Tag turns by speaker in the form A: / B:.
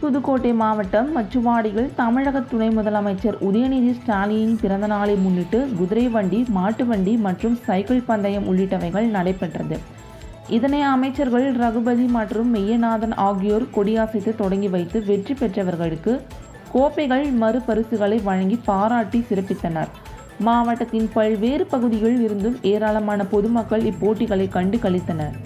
A: புதுக்கோட்டை மாவட்டம் மச்சுவாடியில் தமிழக துணை முதலமைச்சர் உதயநிதி ஸ்டாலினின் பிறந்த நாளை முன்னிட்டு குதிரை வண்டி மாட்டு வண்டி மற்றும் சைக்கிள் பந்தயம் உள்ளிட்டவைகள் நடைபெற்றது. இதனை அமைச்சர்கள் ரகுபதி மற்றும் மெய்யநாதன் ஆகியோர் கொடியசைத்து தொடங்கி வைத்து வெற்றி பெற்றவர்களுக்கு கோப்பைகள் மறுபரிசுகளை வழங்கி பாராட்டி சிறப்பித்தனர். மாவட்டத்தின் பல்வேறு பகுதிகளில் இருந்தும் ஏராளமான பொதுமக்கள் இப்போட்டிகளை கண்டு கழித்தனர்